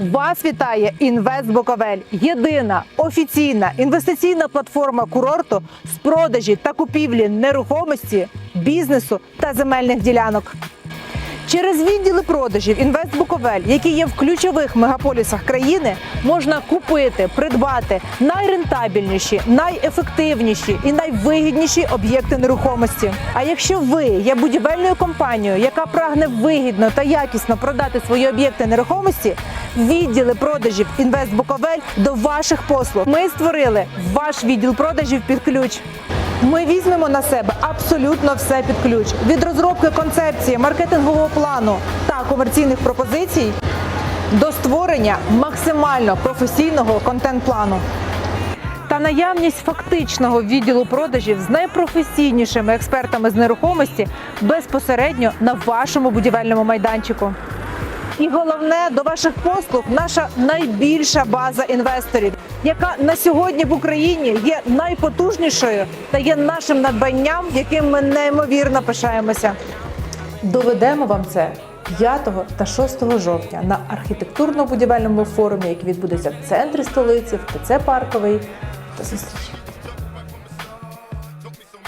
Вас вітає Інвест Буковель. Єдина офіційна інвестиційна платформа курорту з продажі та купівлі нерухомості, бізнесу та земельних ділянок. Через відділи продажів Інвест Буковель, які є в ключових мегаполісах країни, можна купити, придбати найрентабельніші, найефективніші і найвигідніші об'єкти нерухомості. А якщо ви є будівельною компанією, яка прагне вигідно та якісно продати свої об'єкти нерухомості, відділи продажів Інвест Буковель до ваших послуг. Ми створили ваш відділ продажів під ключ. Ми візьмемо на себе абсолютно все під ключ від розробки концепції, маркетингового плану та комерційних пропозицій до створення максимально професійного контент-плану. Та наявність фактичного відділу продажів з найпрофесійнішими експертами з нерухомості безпосередньо на вашому будівельному майданчику. І головне до ваших послуг наша найбільша база інвесторів, яка на сьогодні в Україні є найпотужнішою та є нашим надбанням, яким ми неймовірно пишаємося. Доведемо вам це 5 та 6 жовтня на архітектурно-будівельному форумі, який відбудеться в центрі столиці, в ТЦ Парковий. До зустрічі!